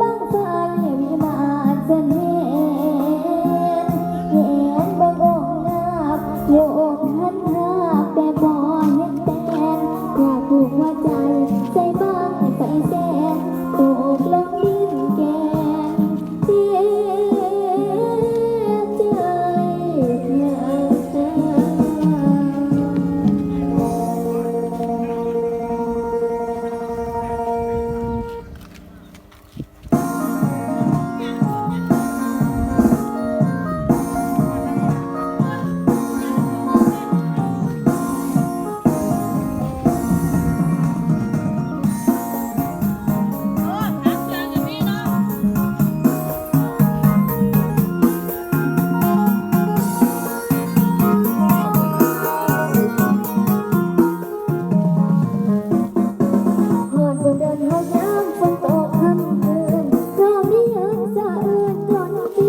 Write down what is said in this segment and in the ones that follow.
บ้างไฟไม่มาจะ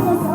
Nossa